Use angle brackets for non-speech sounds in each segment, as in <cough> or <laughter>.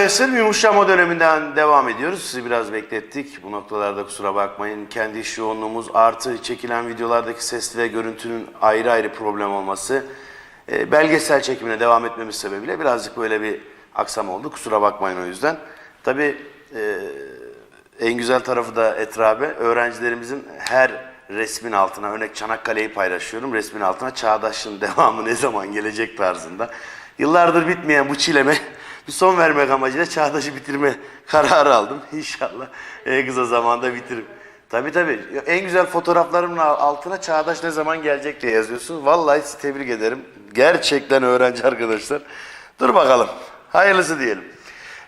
arkadaşlarım yumuşama döneminden devam ediyoruz. Sizi biraz beklettik. Bu noktalarda kusura bakmayın. Kendi iş yoğunluğumuz artı çekilen videolardaki sesli ve görüntünün ayrı ayrı problem olması. e, belgesel çekimine devam etmemiz sebebiyle birazcık böyle bir aksam oldu. Kusura bakmayın o yüzden. Tabii e, en güzel tarafı da etrabe öğrencilerimizin her resmin altına örnek Çanakkale'yi paylaşıyorum. Resmin altına çağdaşlığın <laughs> devamı ne zaman gelecek tarzında. Yıllardır bitmeyen bu çileme bir son vermek amacıyla çağdaşı bitirme kararı aldım. <laughs> İnşallah en kısa zamanda bitiririm. Tabii tabii. En güzel fotoğraflarımın altına çağdaş ne zaman gelecek diye yazıyorsunuz. Vallahi sizi tebrik ederim. Gerçekten öğrenci arkadaşlar. Dur bakalım. Hayırlısı diyelim.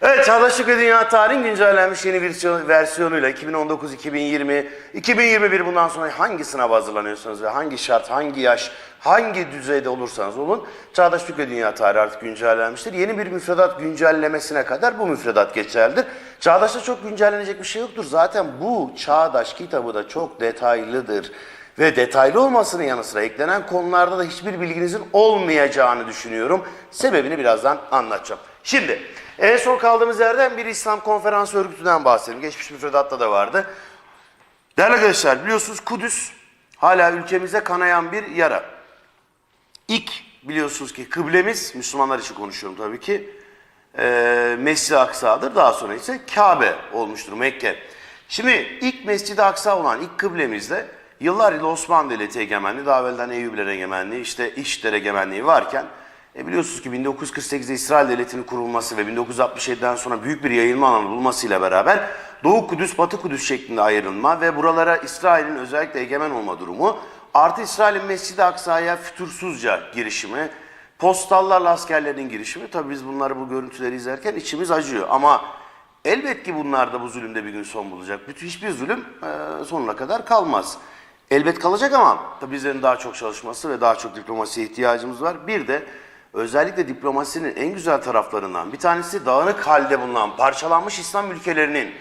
Evet Çağdaşlık ve Dünya Tarihin güncellenmiş yeni versiyon- versiyonuyla 2019-2020, 2021 bundan sonra hangi sınava hazırlanıyorsanız ve hangi şart, hangi yaş, hangi düzeyde olursanız olun Çağdaşlık ve Dünya Tarihi artık güncellenmiştir. Yeni bir müfredat güncellemesine kadar bu müfredat geçerlidir. Çağdaş'ta çok güncellenecek bir şey yoktur. Zaten bu Çağdaş kitabı da çok detaylıdır. Ve detaylı olmasının yanı sıra eklenen konularda da hiçbir bilginizin olmayacağını düşünüyorum. Sebebini birazdan anlatacağım. Şimdi en son kaldığımız yerden bir İslam konferansı örgütünden bahsedelim. Geçmiş müfredatta da vardı. Değerli arkadaşlar biliyorsunuz Kudüs hala ülkemizde kanayan bir yara. İlk biliyorsunuz ki kıblemiz, Müslümanlar için konuşuyorum tabii ki, e, Mescid-i Aksa'dır. Daha sonra ise Kabe olmuştur, Mekke. Şimdi ilk Mescid-i Aksa olan ilk kıblemizde yıllar yılı Osmanlı Devleti egemenliği, daha evvelden Eyyubiler egemenliği, işte İşler egemenliği varken e biliyorsunuz ki 1948'de İsrail Devleti'nin kurulması ve 1967'den sonra büyük bir yayılma alanı bulmasıyla beraber Doğu Kudüs, Batı Kudüs şeklinde ayrılma ve buralara İsrail'in özellikle egemen olma durumu artı İsrail'in Mescid-i Aksa'ya fütursuzca girişimi, postallarla askerlerin girişimi tabii biz bunları bu görüntüleri izlerken içimiz acıyor ama elbet ki bunlar da bu zulümde bir gün son bulacak. Bütün hiçbir zulüm e, sonuna kadar kalmaz. Elbet kalacak ama tabii bizlerin daha çok çalışması ve daha çok diplomasiye ihtiyacımız var. Bir de özellikle diplomasinin en güzel taraflarından bir tanesi dağınık halde bulunan parçalanmış İslam ülkelerinin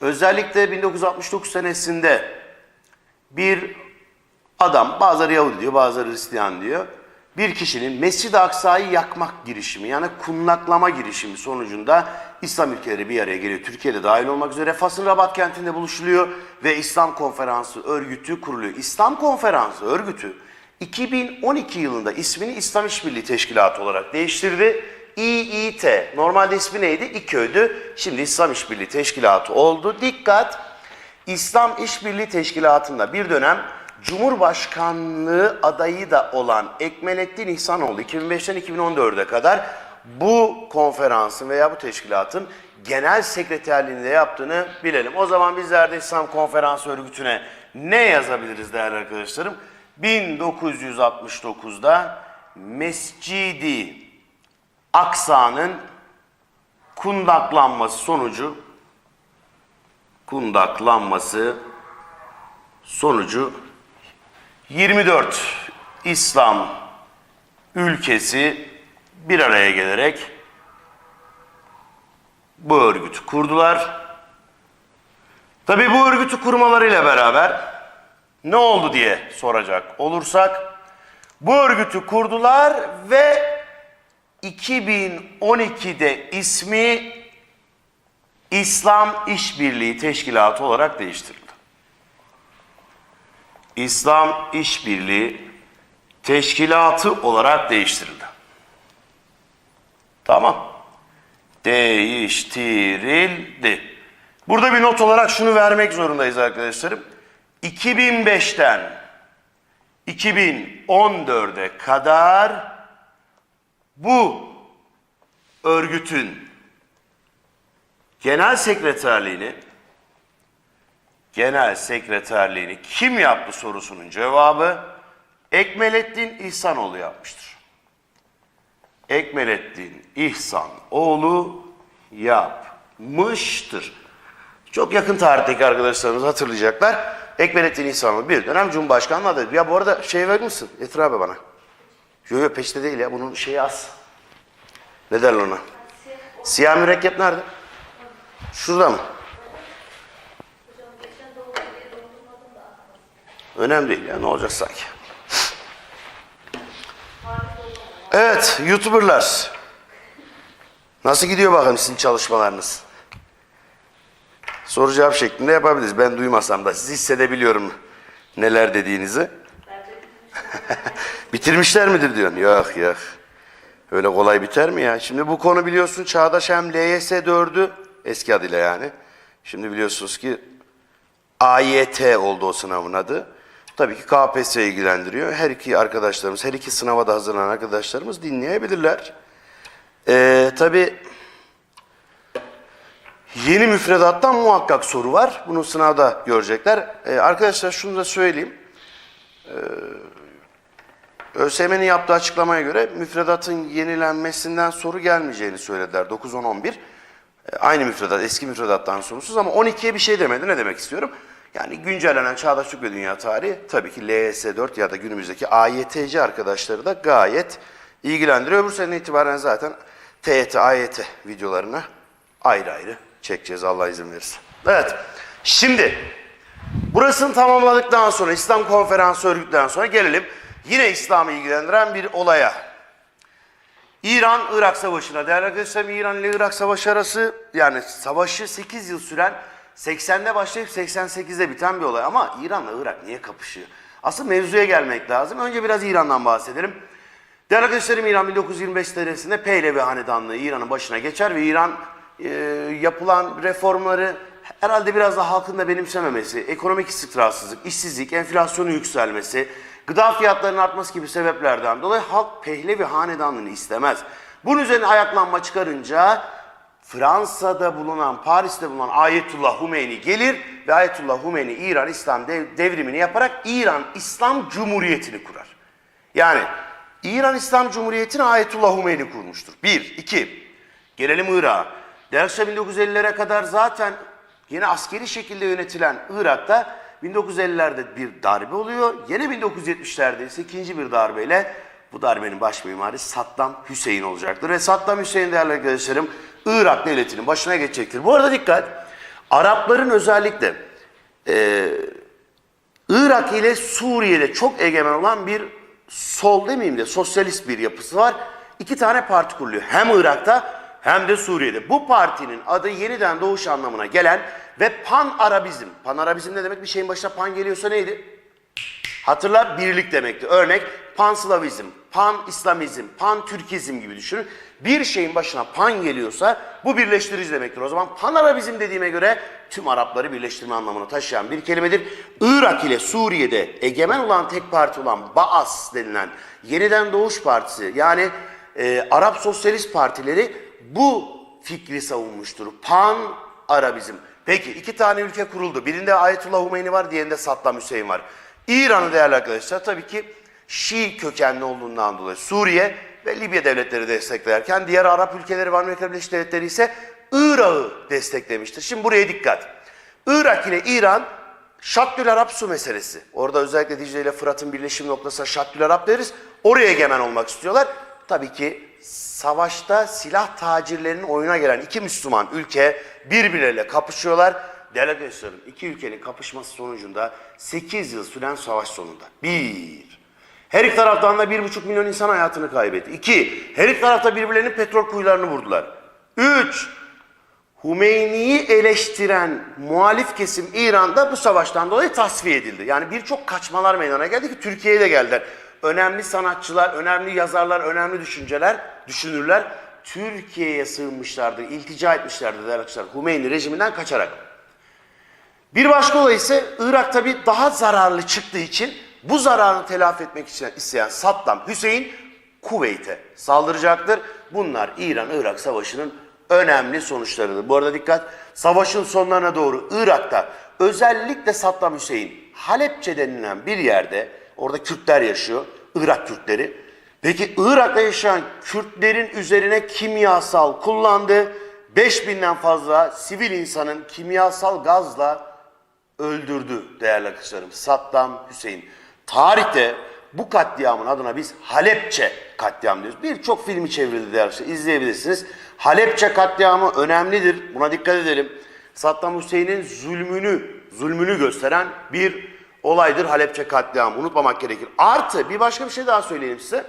özellikle 1969 senesinde bir adam bazıları Yahudi diyor bazıları Hristiyan diyor bir kişinin Mescid-i Aksa'yı yakmak girişimi yani kunlaklama girişimi sonucunda İslam ülkeleri bir araya geliyor. Türkiye'de dahil olmak üzere Fas'ın Rabat kentinde buluşuluyor ve İslam Konferansı örgütü kuruluyor. İslam Konferansı örgütü 2012 yılında ismini İslam İşbirliği Teşkilatı olarak değiştirdi. İİT, normalde ismi neydi? İKÖ'dü. Şimdi İslam İşbirliği Teşkilatı oldu. Dikkat! İslam İşbirliği Teşkilatı'nda bir dönem Cumhurbaşkanlığı adayı da olan Ekmelettin İhsanoğlu 2005'ten 2014'e kadar bu konferansın veya bu teşkilatın genel sekreterliğinde yaptığını bilelim. O zaman bizler de İslam Konferansı Örgütü'ne ne yazabiliriz değerli arkadaşlarım? 1969'da Mescidi Aksa'nın kundaklanması sonucu kundaklanması sonucu 24 İslam ülkesi bir araya gelerek bu örgütü kurdular. Tabi bu örgütü kurmalarıyla beraber ne oldu diye soracak olursak bu örgütü kurdular ve 2012'de ismi İslam İşbirliği Teşkilatı olarak değiştirildi. İslam İşbirliği Teşkilatı olarak değiştirildi. Tamam. Değiştirildi. Burada bir not olarak şunu vermek zorundayız arkadaşlarım. 2005'ten 2014'e kadar bu örgütün genel sekreterliğini genel sekreterliğini kim yaptı sorusunun cevabı Ekmelettin İhsanoğlu yapmıştır. Ekmelettin İhsanoğlu yapmıştır. Çok yakın tarihteki arkadaşlarımız hatırlayacaklar. Ekmelettin İhsanoğlu bir dönem Cumhurbaşkanlığı adayı. Ya bu arada şey verir misin? Getir abi bana. Yok yok peşte değil ya. Bunun şeyi az. Ne derler ona? Siyah mürekkep nerede? Şurada mı? Önemli değil ya ne olacak sanki. Evet YouTuberlar. Nasıl gidiyor bakalım sizin çalışmalarınız? Soru cevap şeklinde yapabiliriz. Ben duymasam da siz hissedebiliyorum neler dediğinizi. <laughs> Bitirmişler midir diyorsun? Yok yok. Öyle kolay biter mi ya? Şimdi bu konu biliyorsun Çağdaş hem LYS 4'ü eski adıyla yani. Şimdi biliyorsunuz ki AYT oldu o sınavın adı. Tabii ki KPSS ilgilendiriyor. Her iki arkadaşlarımız, her iki sınava da hazırlanan arkadaşlarımız dinleyebilirler. Ee, tabii yeni müfredattan muhakkak soru var. Bunu sınavda görecekler. Ee, arkadaşlar şunu da söyleyeyim. ÖSYM'nin yaptığı açıklamaya göre müfredatın yenilenmesinden soru gelmeyeceğini söylediler 9-10-11. E, Aynı müfredat, eski müfredattan sorumsuz ama 12'ye bir şey demedi. Ne demek istiyorum? Yani güncellenen Çağdaş Türk ve Dünya Tarihi tabii ki LYS 4 ya da günümüzdeki AYTC arkadaşları da gayet ilgilendiriyor. Bu sene itibaren zaten TYT, AYT videolarını ayrı ayrı çekeceğiz Allah izin verirse. Evet, şimdi Burasını tamamladıktan sonra İslam konferansı örgütledikten sonra gelelim yine İslam'ı ilgilendiren bir olaya. İran-Irak savaşına değerli arkadaşlarım İran ile Irak savaşı arası yani savaşı 8 yıl süren 80'de başlayıp 88'de biten bir olay ama İran'la Irak niye kapışıyor? Asıl mevzuya gelmek lazım. Önce biraz İran'dan bahsedelim. Değerli arkadaşlarım İran 1925 senesinde Pehlevi Hanedanlığı İran'ın başına geçer ve İran e, yapılan reformları herhalde biraz da halkın da benimsememesi, ekonomik istikrarsızlık, işsizlik, enflasyonun yükselmesi, gıda fiyatlarının artması gibi sebeplerden dolayı halk Pehlevi Hanedanlığını istemez. Bunun üzerine ayaklanma çıkarınca Fransa'da bulunan, Paris'te bulunan Ayetullah Humeyni gelir ve Ayetullah Humeyni İran İslam dev- devrimini yaparak İran İslam Cumhuriyeti'ni kurar. Yani İran İslam Cumhuriyeti'ni Ayetullah Humeyni kurmuştur. Bir, iki. Gelelim Irak'a. Derse 1950'lere kadar zaten yine askeri şekilde yönetilen Irak'ta 1950'lerde bir darbe oluyor. Yine 1970'lerde ise ikinci bir darbeyle bu darbenin baş mimarı Saddam Hüseyin olacaktır. Ve Saddam Hüseyin değerli arkadaşlarım Irak devletinin başına geçecektir. Bu arada dikkat, Arapların özellikle eee Irak ile Suriye'de çok egemen olan bir sol demeyeyim de sosyalist bir yapısı var. İki tane parti kuruluyor. Hem Irak'ta hem de Suriye'de. Bu partinin adı yeniden doğuş anlamına gelen ve Pan-Arabizm. Pan-Arabizm ne demek? Bir şeyin başına pan geliyorsa neydi? Hatırla birlik demekti. Örnek Pan-Slavizm, Pan-İslamizm, Pan-Türkizm gibi düşünün. Bir şeyin başına pan geliyorsa bu birleştirici demektir. O zaman Pan-Arabizm dediğime göre tüm Arapları birleştirme anlamına taşıyan bir kelimedir. Irak ile Suriye'de egemen olan tek parti olan Baas denilen yeniden doğuş partisi yani e, Arap Sosyalist Partileri bu fikri savunmuştur. Pan-Arabizm. Peki iki tane ülke kuruldu. Birinde Ayetullah Humeyni var, diğerinde Saddam Hüseyin var. İran'ı değerli arkadaşlar tabii ki Şii kökenli olduğundan dolayı Suriye ve Libya devletleri desteklerken diğer Arap ülkeleri ve Amerika Birleşik Devletleri ise Irak'ı desteklemiştir. Şimdi buraya dikkat. Irak ile İran Şaddül Arap su meselesi. Orada özellikle Dicle ile Fırat'ın birleşim noktasına Şaddül Arap deriz. Oraya egemen olmak istiyorlar. Tabii ki savaşta silah tacirlerinin oyuna gelen iki Müslüman ülke birbirleriyle kapışıyorlar. Değerli arkadaşlarım iki ülkenin kapışması sonucunda 8 yıl süren savaş sonunda. Bir, her iki taraftan da 1,5 milyon insan hayatını kaybetti. İki, her iki tarafta birbirlerinin petrol kuyularını vurdular. Üç, Hümeyni'yi eleştiren muhalif kesim İran'da bu savaştan dolayı tasfiye edildi. Yani birçok kaçmalar meydana geldi ki Türkiye'ye de geldiler. Önemli sanatçılar, önemli yazarlar, önemli düşünceler, düşünürler Türkiye'ye sığınmışlardır, iltica etmişlerdir değerli arkadaşlar Hümeyni rejiminden kaçarak. Bir başka olay ise Irak tabi daha zararlı çıktığı için bu zararını telafi etmek için isteyen Saddam Hüseyin Kuveyt'e saldıracaktır. Bunlar İran-Irak savaşının önemli sonuçlarıdır. Bu arada dikkat savaşın sonlarına doğru Irak'ta özellikle Saddam Hüseyin Halepçe denilen bir yerde orada Kürtler yaşıyor. Irak Kürtleri. Peki Irak'ta yaşayan Kürtlerin üzerine kimyasal kullandı. 5000'den fazla sivil insanın kimyasal gazla öldürdü değerli arkadaşlarım Saddam Hüseyin. Tarihte bu katliamın adına biz Halepçe katliam diyoruz. Birçok filmi çevrildi değerli arkadaşlar izleyebilirsiniz. Halepçe katliamı önemlidir. Buna dikkat edelim. Saddam Hüseyin'in zulmünü, zulmünü gösteren bir olaydır Halepçe katliamı. Unutmamak gerekir. Artı bir başka bir şey daha söyleyeyim size.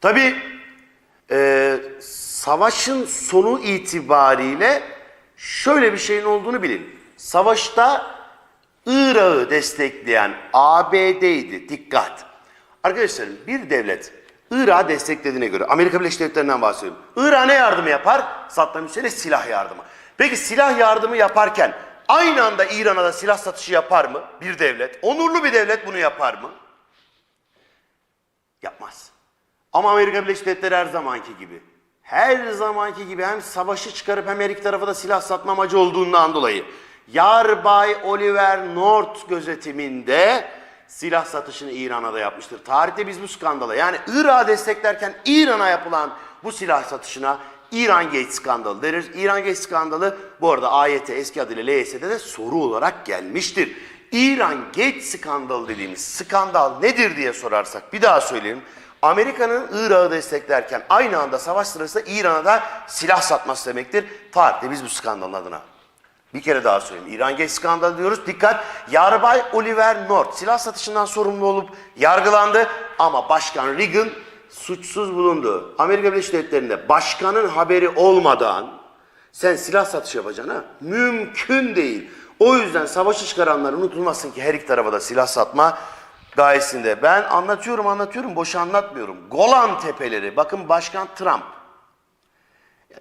Tabii e, savaşın sonu itibariyle şöyle bir şeyin olduğunu bilin. Savaşta Irak'ı destekleyen ABD'ydi. Dikkat. Arkadaşlar bir devlet Irak'ı desteklediğine göre Amerika Birleşik Devletleri'nden bahsediyorum. Irak'a ne yardımı yapar? Saddam Hüseyin'e silah yardımı. Peki silah yardımı yaparken aynı anda İran'a da silah satışı yapar mı bir devlet? Onurlu bir devlet bunu yapar mı? Yapmaz. Ama Amerika Birleşik Devletleri her zamanki gibi. Her zamanki gibi hem savaşı çıkarıp hem her iki tarafa da silah satma amacı olduğundan dolayı Yarbay Oliver North gözetiminde silah satışını İran'a da yapmıştır. Tarihte biz bu skandala yani Irak'ı desteklerken İran'a yapılan bu silah satışına İran Gate skandalı deriz. İran Gate skandalı bu arada AYT eski adıyla LYS'de de soru olarak gelmiştir. İran Gate skandalı dediğimiz skandal nedir diye sorarsak bir daha söyleyeyim. Amerika'nın Irak'ı desteklerken aynı anda savaş sırasında İran'a da silah satması demektir. Tarihte biz bu skandalın adına bir kere daha söyleyeyim. İran Geç skandalı diyoruz. Dikkat. Yarbay Oliver North silah satışından sorumlu olup yargılandı ama Başkan Reagan suçsuz bulundu. Amerika Birleşik Devletleri'nde başkanın haberi olmadan sen silah satışı yapacaksın? Mümkün değil. O yüzden savaşı çıkaranlar unutulmasın ki her iki tarafa da silah satma gayesinde. Ben anlatıyorum anlatıyorum boş anlatmıyorum. Golan Tepeleri bakın Başkan Trump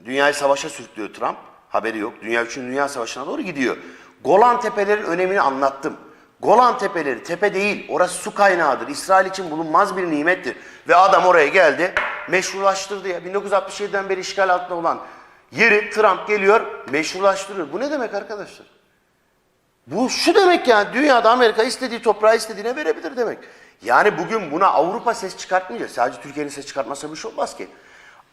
Dünyayı savaşa sürüklüyor Trump. Haberi yok. Dünya üçün Dünya Savaşı'na doğru gidiyor. Golan Tepelerin önemini anlattım. Golan Tepeleri tepe değil. Orası su kaynağıdır. İsrail için bulunmaz bir nimettir. Ve adam oraya geldi. Meşrulaştırdı ya. 1967'den beri işgal altında olan yeri Trump geliyor meşrulaştırıyor. Bu ne demek arkadaşlar? Bu şu demek yani dünyada Amerika istediği toprağı istediğine verebilir demek. Yani bugün buna Avrupa ses çıkartmayacak. Sadece Türkiye'nin ses çıkartması bir şey olmaz ki.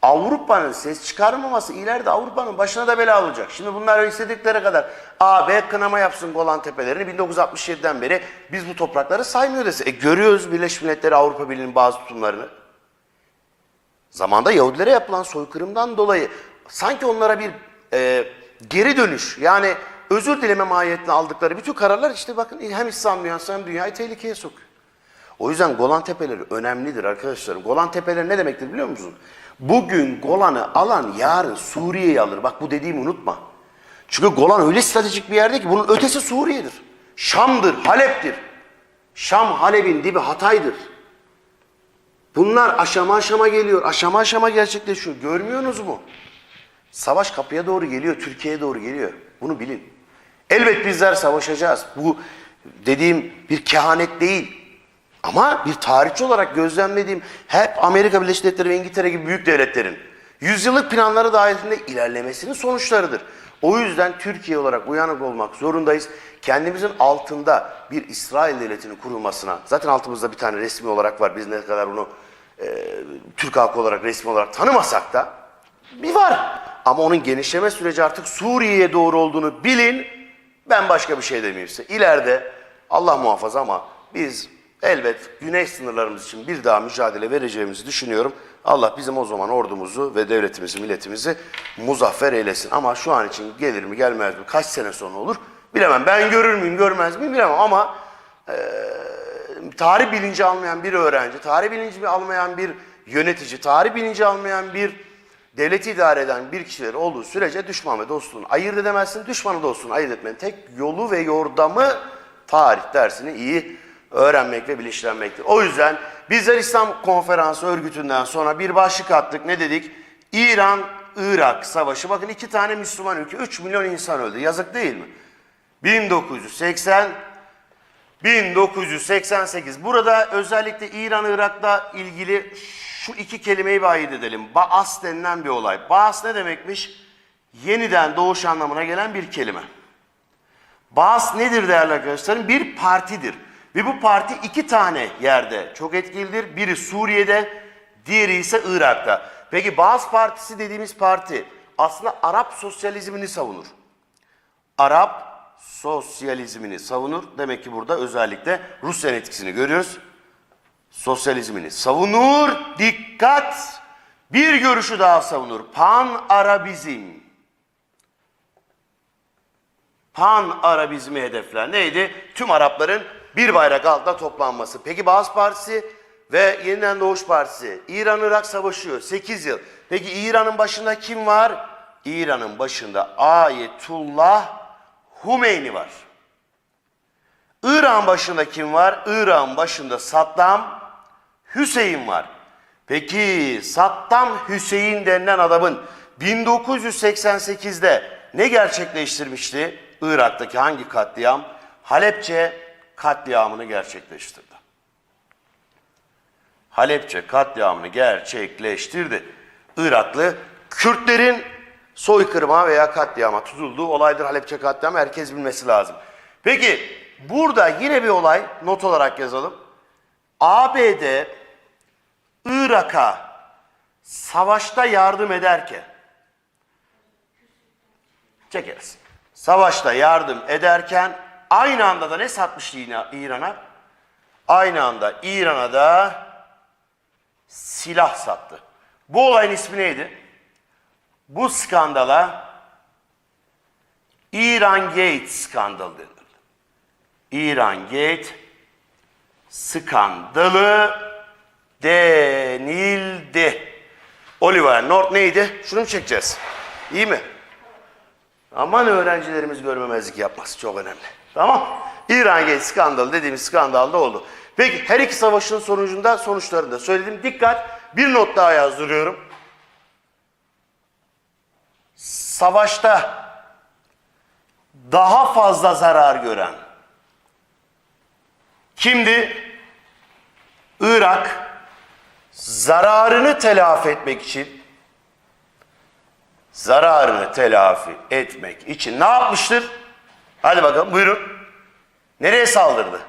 Avrupa'nın ses çıkarmaması ileride Avrupa'nın başına da bela olacak. Şimdi bunlar istedikleri kadar AB kınama yapsın Golan Tepelerini 1967'den beri biz bu toprakları saymıyor dese. E görüyoruz Birleşmiş Milletleri Avrupa Birliği'nin bazı tutumlarını. Zamanda Yahudilere yapılan soykırımdan dolayı sanki onlara bir e, geri dönüş yani özür dileme mahiyetine aldıkları bütün kararlar işte bakın hem İslam dünyası hem dünyayı tehlikeye sokuyor. O yüzden Golan Tepeleri önemlidir arkadaşlar. Golan Tepeleri ne demektir biliyor musunuz? Bugün Golan'ı alan yarın Suriye'yi alır. Bak bu dediğimi unutma. Çünkü Golan öyle stratejik bir yerde ki bunun ötesi Suriye'dir. Şam'dır, Halep'tir. Şam, Halep'in dibi Hatay'dır. Bunlar aşama aşama geliyor. Aşama aşama gerçekleşiyor. Görmüyorsunuz mu? Savaş kapıya doğru geliyor, Türkiye'ye doğru geliyor. Bunu bilin. Elbet bizler savaşacağız. Bu dediğim bir kehanet değil. Ama bir tarihçi olarak gözlemlediğim hep Amerika Birleşik Devletleri ve İngiltere gibi büyük devletlerin yüzyıllık planları dahilinde ilerlemesinin sonuçlarıdır. O yüzden Türkiye olarak uyanık olmak zorundayız. Kendimizin altında bir İsrail devletinin kurulmasına, zaten altımızda bir tane resmi olarak var. Biz ne kadar bunu e, Türk halkı olarak resmi olarak tanımasak da bir var. Ama onun genişleme süreci artık Suriye'ye doğru olduğunu bilin. Ben başka bir şey demeyeyim size. İleride Allah muhafaza ama biz elbet güney sınırlarımız için bir daha mücadele vereceğimizi düşünüyorum. Allah bizim o zaman ordumuzu ve devletimizi, milletimizi muzaffer eylesin. Ama şu an için gelir mi gelmez mi, kaç sene sonra olur bilemem. Ben görür müyüm, görmez miyim bilemem ama eee tarih bilinci almayan bir öğrenci, tarih bilinci almayan bir yönetici, tarih bilinci almayan bir devleti idare eden bir kişiler olduğu sürece düşman ve dostluğunu ayırt edemezsin. Düşmanı dostluğunu ayırt etmenin tek yolu ve yordamı tarih dersini iyi öğrenmek ve bilinçlenmektir. O yüzden bizler İslam Konferansı örgütünden sonra bir başlık attık. Ne dedik? İran-Irak savaşı. Bakın iki tane Müslüman ülke, 3 milyon insan öldü. Yazık değil mi? 1980 1988. Burada özellikle İran-Irak'la ilgili şu iki kelimeyi bir ayırt edelim. Baas denilen bir olay. Baas ne demekmiş? Yeniden doğuş anlamına gelen bir kelime. Baas nedir değerli arkadaşlarım? Bir partidir. Ve bu parti iki tane yerde çok etkilidir. Biri Suriye'de, diğeri ise Irak'ta. Peki Baas Partisi dediğimiz parti aslında Arap sosyalizmini savunur. Arap sosyalizmini savunur. Demek ki burada özellikle Rusya'nın etkisini görüyoruz. Sosyalizmini savunur. Dikkat! Bir görüşü daha savunur. Pan-Arabizm. Pan-Arabizmi hedefler neydi? Tüm Arapların bir bayrak altında toplanması. Peki Baas Partisi ve Yeniden Doğuş Partisi. İran-Irak savaşıyor 8 yıl. Peki İran'ın başında kim var? İran'ın başında Ayetullah Humeyni var. İran başında kim var? İran başında Saddam Hüseyin var. Peki Saddam Hüseyin denilen adamın 1988'de ne gerçekleştirmişti? Irak'taki hangi katliam? Halepçe katliamını gerçekleştirdi. Halepçe katliamını gerçekleştirdi. Iraklı Kürtlerin soykırıma veya katliama tutulduğu olaydır Halepçe katliamı herkes bilmesi lazım. Peki burada yine bir olay not olarak yazalım. ABD Irak'a savaşta yardım ederken çekeriz. Savaşta yardım ederken aynı anda da ne satmıştı İran'a? Aynı anda İran'a da silah sattı. Bu olayın ismi neydi? Bu skandala İran Gate skandalı denildi. İran Gate skandalı denildi. Oliver North neydi? Şunu mu çekeceğiz? İyi mi? Aman öğrencilerimiz görmemezlik yapması çok önemli. Tamam. İran Gate skandalı dediğimiz skandal da oldu. Peki her iki savaşın sonucunda sonuçlarını da söyledim. Dikkat bir not daha yazdırıyorum. Savaşta daha fazla zarar gören kimdi? Irak zararını telafi etmek için zararını telafi etmek için ne yapmıştır? Hadi bakalım buyurun. Nereye saldırdı?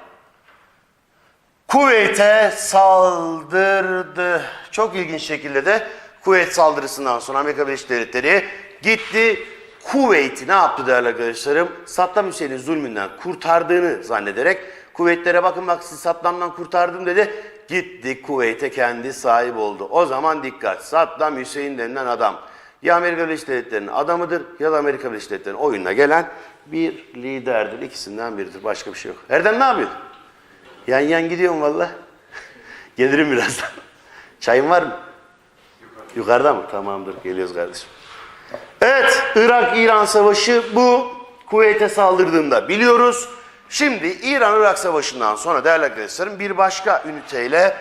Kuveyt'e saldırdı. Çok ilginç şekilde de Kuveyt saldırısından sonra Amerika Birleşik Devletleri gitti. Kuveyt'i ne yaptı değerli arkadaşlarım? Saddam Hüseyin'in zulmünden kurtardığını zannederek Kuveytlere bakın bak sizi Saddam'dan kurtardım dedi. Gitti Kuveyt'e kendi sahip oldu. O zaman dikkat. Saddam Hüseyin denilen adam ya Amerika Birleşik Devletleri'nin adamıdır ya da Amerika Birleşik Devletleri'nin oyununa gelen bir liderdir. İkisinden biridir. Başka bir şey yok. Erdem ne yapıyorsun? Yan yan gidiyorum valla. <laughs> Gelirim birazdan. Çayın var mı? Yukarıda mı? Tamamdır. Geliyoruz kardeşim. Evet. Irak-İran savaşı bu. Kuveyt'e saldırdığında biliyoruz. Şimdi İran-Irak savaşından sonra değerli arkadaşlarım bir başka üniteyle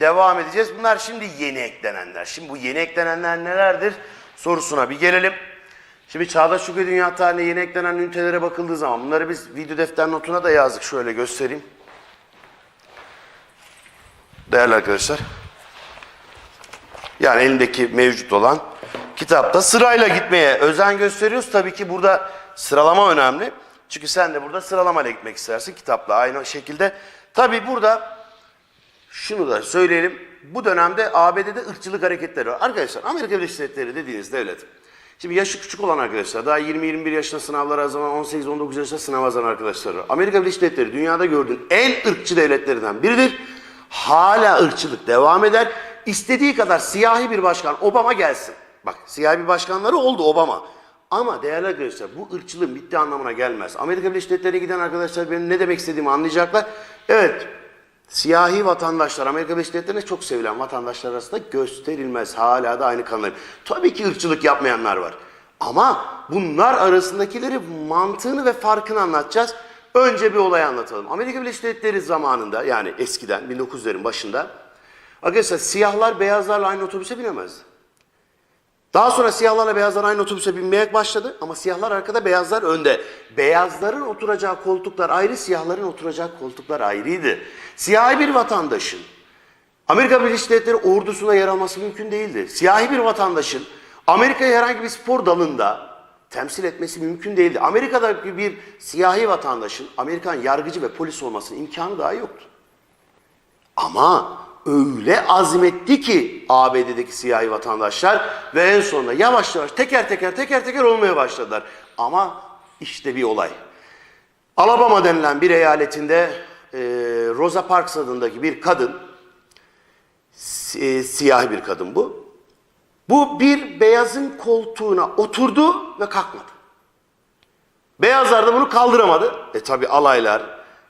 devam edeceğiz. Bunlar şimdi yeni eklenenler. Şimdi bu yeni eklenenler nelerdir? Sorusuna bir gelelim. Şimdi Çağdaş Ülke Dünya tarihine yeni eklenen ünitelere bakıldığı zaman bunları biz video defter notuna da yazdık. Şöyle göstereyim. Değerli arkadaşlar. Yani elindeki mevcut olan kitapta sırayla gitmeye özen gösteriyoruz. Tabii ki burada sıralama önemli. Çünkü sen de burada sıralamayla gitmek istersin kitapla aynı şekilde. Tabii burada şunu da söyleyelim. Bu dönemde ABD'de ırkçılık hareketleri var. Arkadaşlar Amerika Birleşik Devletleri dediğiniz devlet. Şimdi yaşı küçük olan arkadaşlar, daha 20-21 yaşında sınavlara hazanan, 18-19 yaşında sınav hazanan arkadaşlar var. Amerika Birleşik Devletleri dünyada gördüğün en ırkçı devletlerinden biridir. Hala ırkçılık devam eder. İstediği kadar siyahi bir başkan Obama gelsin. Bak siyahi bir başkanları oldu Obama. Ama değerli arkadaşlar bu ırkçılığın bitti anlamına gelmez. Amerika Birleşik Devletleri'ne giden arkadaşlar benim ne demek istediğimi anlayacaklar. Evet siyahi vatandaşlar Amerika Birleşik Devletleri'ne çok sevilen vatandaşlar arasında gösterilmez. Hala da aynı kanlar. Tabii ki ırkçılık yapmayanlar var. Ama bunlar arasındakileri mantığını ve farkını anlatacağız. Önce bir olay anlatalım. Amerika Birleşik Devletleri zamanında yani eskiden 1900'lerin başında arkadaşlar siyahlar beyazlarla aynı otobüse binemezdi. Daha sonra siyahlarla beyazlar aynı otobüse binmeye başladı ama siyahlar arkada beyazlar önde. Beyazların oturacağı koltuklar ayrı, siyahların oturacağı koltuklar ayrıydı. Siyahi bir vatandaşın Amerika Birleşik Devletleri ordusuna yer alması mümkün değildi. Siyahi bir vatandaşın Amerika'yı herhangi bir spor dalında temsil etmesi mümkün değildi. Amerika'da bir siyahi vatandaşın Amerikan yargıcı ve polis olmasının imkanı daha yoktu. Ama öyle azmetti ki ABD'deki siyahi vatandaşlar ve en sonunda yavaş yavaş teker teker teker teker olmaya başladılar. Ama işte bir olay. Alabama denilen bir eyaletinde e, Rosa Parks adındaki bir kadın, si- e, siyahi bir kadın bu. Bu bir beyazın koltuğuna oturdu ve kalkmadı. Beyazlar da bunu kaldıramadı. E tabi alaylar,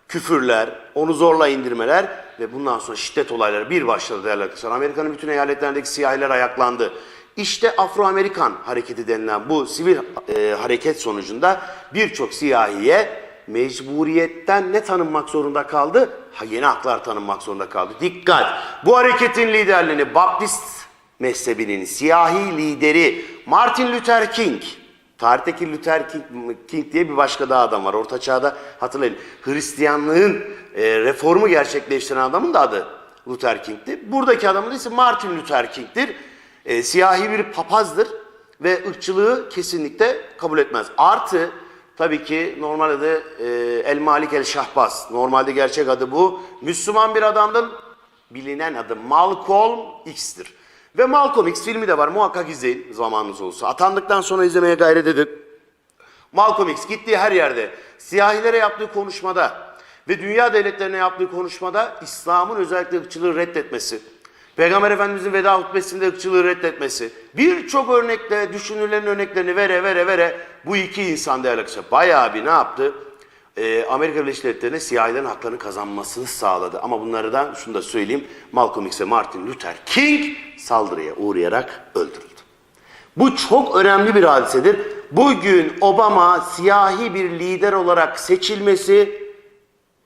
küfürler, onu zorla indirmeler ve bundan sonra şiddet olayları bir başladı değerli arkadaşlar. Amerika'nın bütün eyaletlerindeki siyahiler ayaklandı. İşte Afro-Amerikan hareketi denilen bu sivil e, hareket sonucunda birçok siyahiye mecburiyetten ne tanınmak zorunda kaldı? Ha, yeni haklar tanınmak zorunda kaldı. Dikkat! Bu hareketin liderliğini Baptist mezhebinin siyahi lideri Martin Luther King Tarihteki Luther King, King diye bir başka daha adam var. Orta Çağ'da hatırlayın Hristiyanlığın e, reformu gerçekleştiren adamın da adı Luther King'ti. Buradaki adamın ismi Martin Luther King'tir. E, siyahi bir papazdır ve ırkçılığı kesinlikle kabul etmez. Artı tabii ki normal adı e, El Malik El Şahbaz. Normalde gerçek adı bu. Müslüman bir adamdır. Bilinen adı Malcolm X'tir. Ve Malcolm X filmi de var. Muhakkak izleyin zamanınız olursa. Atandıktan sonra izlemeye gayret edin. Malcolm X gittiği her yerde siyahilere yaptığı konuşmada ve dünya devletlerine yaptığı konuşmada İslam'ın özellikle ırkçılığı reddetmesi, Peygamber Efendimizin veda hutbesinde ırkçılığı reddetmesi, birçok örnekle düşünürlerin örneklerini vere vere vere bu iki insan değerli arkadaşlar bayağı bir ne yaptı? Ee, Amerika Birleşik Devletleri'ne siyahilerin haklarını kazanmasını sağladı. Ama bunları da şunu da söyleyeyim. Malcolm X ve Martin Luther King saldırıya uğrayarak öldürüldü. Bu çok önemli bir hadisedir. Bugün Obama siyahi bir lider olarak seçilmesi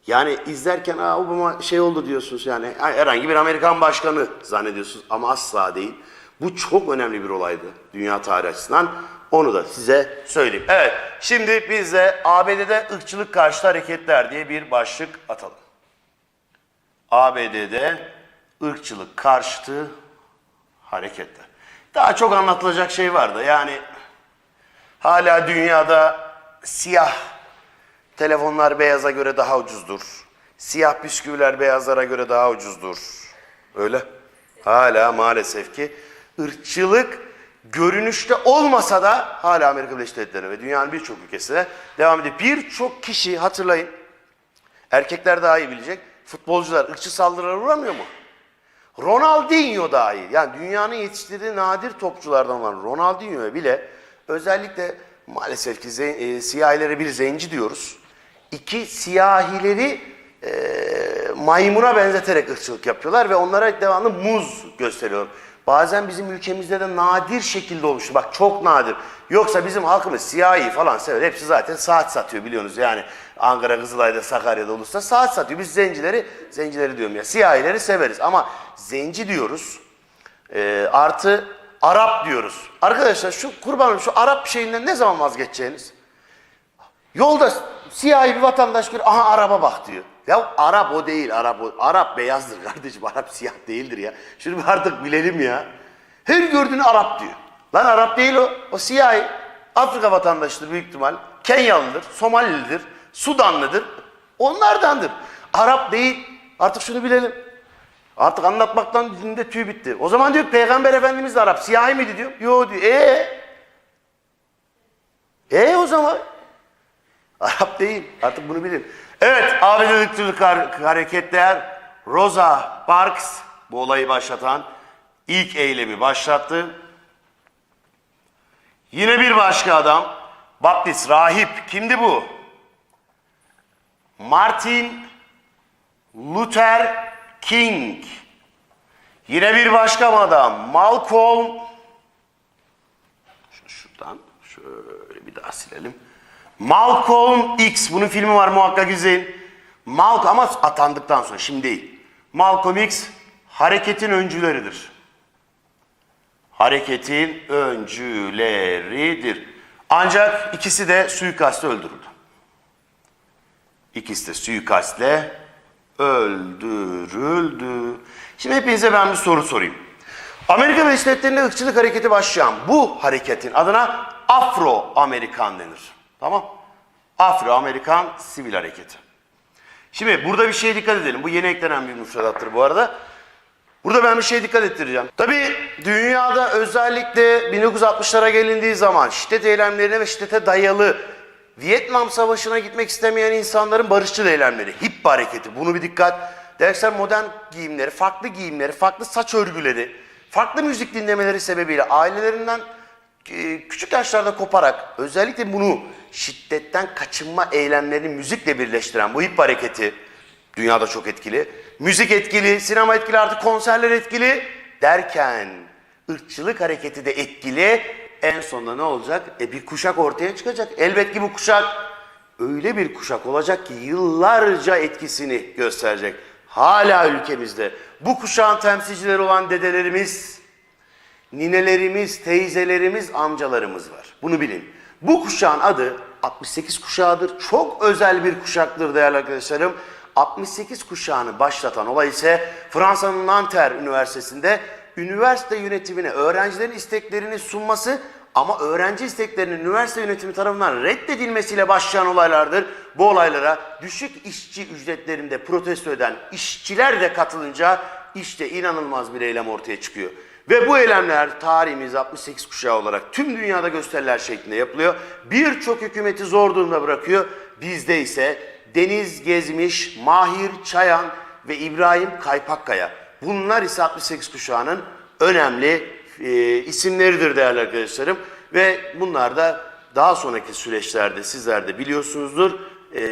yani izlerken Aa, Obama şey oldu diyorsunuz yani herhangi bir Amerikan başkanı zannediyorsunuz ama asla değil. Bu çok önemli bir olaydı dünya tarihi açısından. Onu da size söyleyeyim. Evet şimdi biz de ABD'de ırkçılık karşıtı hareketler diye bir başlık atalım. ABD'de ırkçılık karşıtı hareketler. Daha çok anlatılacak şey vardı. Yani hala dünyada siyah telefonlar beyaza göre daha ucuzdur. Siyah bisküviler beyazlara göre daha ucuzdur. Öyle. Hala maalesef ki ırkçılık görünüşte olmasa da hala Amerika Birleşik Devletleri ve dünyanın birçok ülkesinde devam ediyor. Birçok kişi hatırlayın erkekler daha iyi bilecek futbolcular ırkçı saldırılara uğramıyor mu? Ronaldinho dahi yani dünyanın yetiştirdiği nadir topçulardan olan Ronaldinho'ya bile özellikle maalesef ki ze- e, siyahilere bir zenci diyoruz. İki siyahileri e, maymuna benzeterek ırkçılık yapıyorlar ve onlara devamlı muz gösteriyor. Bazen bizim ülkemizde de nadir şekilde olmuştu. Bak çok nadir. Yoksa bizim halkımız siyahi falan sever. Hepsi zaten saat satıyor biliyorsunuz. Yani Ankara, Kızılay'da, Sakarya'da olursa saat satıyor. Biz zencileri, zencileri diyorum ya siyahileri severiz. Ama zenci diyoruz. E, artı Arap diyoruz. Arkadaşlar şu kurbanım şu Arap şeyinden ne zaman vazgeçeceğiniz? Yolda siyahi bir vatandaş görüyor. Aha araba bak diyor. Ya Arap o değil. Arap o. Arap beyazdır kardeşim. Arap siyah değildir ya. Şunu artık bilelim ya. Her gördüğünü Arap diyor. Lan Arap değil o. O siyahi. Afrika vatandaşıdır büyük ihtimal. Kenyalıdır, Somalilidir, Sudanlıdır. Onlardandır. Arap değil. Artık şunu bilelim. Artık anlatmaktan dilinde tüy bitti. O zaman diyor Peygamber Efendimiz de Arap. Siyahi miydi diyor. Yo diyor. E e o zaman Arap değil. Artık bunu bilin. Evet, har- hareketler Rosa Parks bu olayı başlatan ilk eylemi başlattı. Yine bir başka adam Baptist rahip kimdi bu? Martin Luther King. Yine bir başka adam Malcolm şuradan şöyle bir daha silelim. Malcolm X. Bunun filmi var muhakkak izleyin. Malcolm ama atandıktan sonra şimdi değil. Malcolm X hareketin öncüleridir. Hareketin öncüleridir. Ancak ikisi de suikastle öldürüldü. İkisi de suikastle öldürüldü. Şimdi hepinize ben bir soru sorayım. Amerika Birleşik Devletleri'nde ırkçılık hareketi başlayan bu hareketin adına Afro-Amerikan denir. Tamam? Afro-Amerikan Sivil Hareketi. Şimdi burada bir şeye dikkat edelim. Bu yeni eklenen bir müfredattır bu arada. Burada ben bir şeye dikkat ettireceğim. Tabii dünyada özellikle 1960'lara gelindiği zaman şiddet eylemlerine ve şiddete dayalı Vietnam Savaşı'na gitmek istemeyen insanların barışçıl eylemleri, HIP hareketi. Bunu bir dikkat. Dersler modern giyimleri, farklı giyimleri, farklı saç örgüleri, farklı müzik dinlemeleri sebebiyle ailelerinden küçük yaşlarda koparak özellikle bunu şiddetten kaçınma eylemlerini müzikle birleştiren bu HIP hareketi Dünyada çok etkili. Müzik etkili, sinema etkili, artık konserler etkili derken ırkçılık hareketi de etkili. En sonunda ne olacak? E bir kuşak ortaya çıkacak. Elbet ki bu kuşak öyle bir kuşak olacak ki yıllarca etkisini gösterecek. Hala ülkemizde bu kuşağın temsilcileri olan dedelerimiz, ninelerimiz, teyzelerimiz, amcalarımız var. Bunu bilin. Bu kuşağın adı 68 kuşağıdır. Çok özel bir kuşaktır değerli arkadaşlarım. 68 kuşağını başlatan olay ise Fransa'nın Nanterre Üniversitesi'nde üniversite yönetimine öğrencilerin isteklerini sunması ama öğrenci isteklerinin üniversite yönetimi tarafından reddedilmesiyle başlayan olaylardır. Bu olaylara düşük işçi ücretlerinde protesto eden işçiler de katılınca işte inanılmaz bir eylem ortaya çıkıyor. Ve bu eylemler tarihimiz 68 kuşağı olarak tüm dünyada gösteriler şeklinde yapılıyor. Birçok hükümeti zor durumda bırakıyor. Bizde ise Deniz Gezmiş, Mahir Çayan ve İbrahim Kaypakkaya. Bunlar ise 68 kuşağının önemli e, isimleridir değerli arkadaşlarım. Ve bunlar da daha sonraki süreçlerde sizler de biliyorsunuzdur e,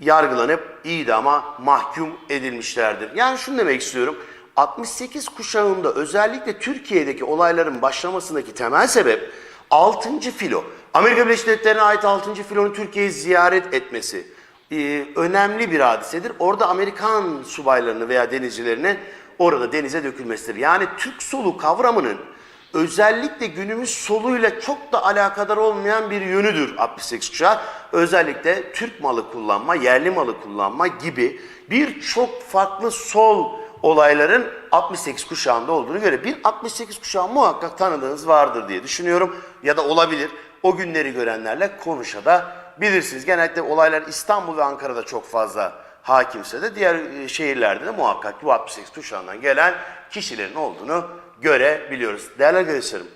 yargılanıp idama mahkum edilmişlerdir. Yani şunu demek istiyorum. 68 kuşağında özellikle Türkiye'deki olayların başlamasındaki temel sebep 6. filo. Amerika Birleşik Devletleri'ne ait 6. filonun Türkiye'yi ziyaret etmesi e, önemli bir hadisedir. Orada Amerikan subaylarını veya denizcilerini orada denize dökülmesidir. Yani Türk solu kavramının özellikle günümüz soluyla çok da alakadar olmayan bir yönüdür 68 kuşağı. Özellikle Türk malı kullanma, yerli malı kullanma gibi birçok farklı sol olayların 68 kuşağında olduğunu göre bir 68 kuşağı muhakkak tanıdığınız vardır diye düşünüyorum. Ya da olabilir. O günleri görenlerle konuşabilirsiniz. Genellikle olaylar İstanbul ve Ankara'da çok fazla hakimse de diğer e, şehirlerde de muhakkak bu 68 kuşağından gelen kişilerin olduğunu görebiliyoruz. Değerli arkadaşlarım,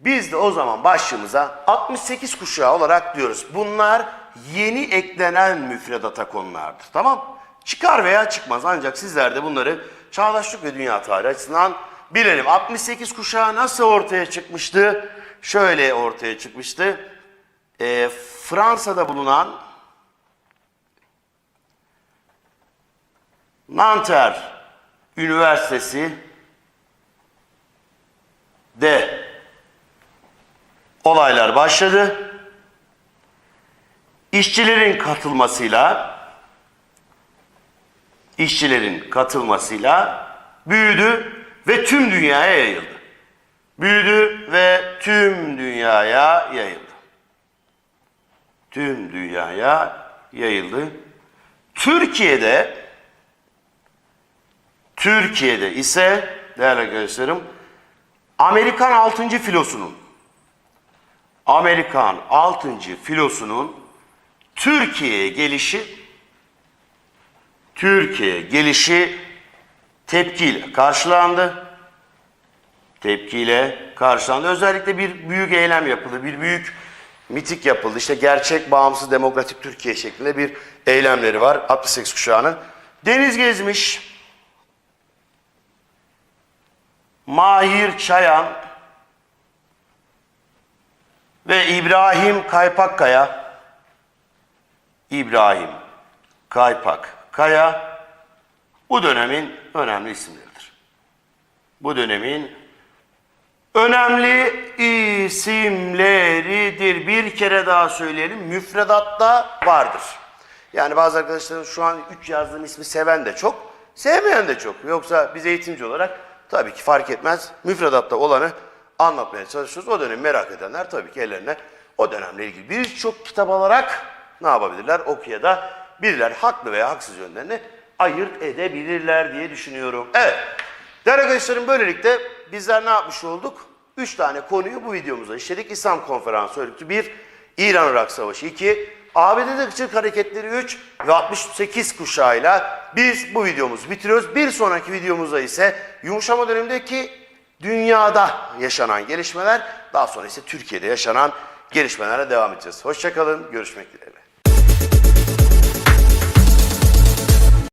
biz de o zaman başlığımıza 68 kuşağı olarak diyoruz. Bunlar yeni eklenen müfredata konulardır. Tamam? Çıkar veya çıkmaz ancak sizler de bunları çağdaşlık ve dünya tarihi açısından bilelim. 68 kuşağı nasıl ortaya çıkmıştı? Şöyle ortaya çıkmıştı. Ee, Fransa'da bulunan Nanterre Üniversitesi de olaylar başladı. İşçilerin katılmasıyla işçilerin katılmasıyla büyüdü ve tüm dünyaya yayıldı. Büyüdü ve tüm dünyaya yayıldı. Tüm dünyaya yayıldı. Türkiye'de Türkiye'de ise değerli arkadaşlarım Amerikan 6. filosunun Amerikan 6. filosunun Türkiye'ye gelişi Türkiye gelişi tepkiyle karşılandı. Tepkiyle karşılandı. Özellikle bir büyük eylem yapıldı. Bir büyük mitik yapıldı. İşte gerçek bağımsız demokratik Türkiye şeklinde bir eylemleri var 68 kuşağının. Deniz gezmiş. Mahir Çayan ve İbrahim Kaypakkaya İbrahim Kaypak Kaya bu dönemin önemli isimleridir. Bu dönemin önemli isimleridir. Bir kere daha söyleyelim. Müfredatta vardır. Yani bazı arkadaşlarım şu an 3 yazdığım ismi seven de çok, sevmeyen de çok. Yoksa biz eğitimci olarak tabii ki fark etmez. Müfredatta olanı anlatmaya çalışıyoruz. O dönemi merak edenler tabii ki ellerine o dönemle ilgili birçok kitap alarak ne yapabilirler? Okuya bilirler. Haklı veya haksız yönlerini ayırt edebilirler diye düşünüyorum. Evet. Değerli arkadaşlarım böylelikle bizler ne yapmış olduk? Üç tane konuyu bu videomuzda işledik. İslam Konferansı Örgütü 1, İran-Irak Savaşı 2, ABD'de ırkçılık hareketleri 3 ve 68 kuşağıyla biz bu videomuzu bitiriyoruz. Bir sonraki videomuzda ise yumuşama dönemindeki dünyada yaşanan gelişmeler, daha sonra ise Türkiye'de yaşanan gelişmelere devam edeceğiz. Hoşçakalın, görüşmek dileğiyle.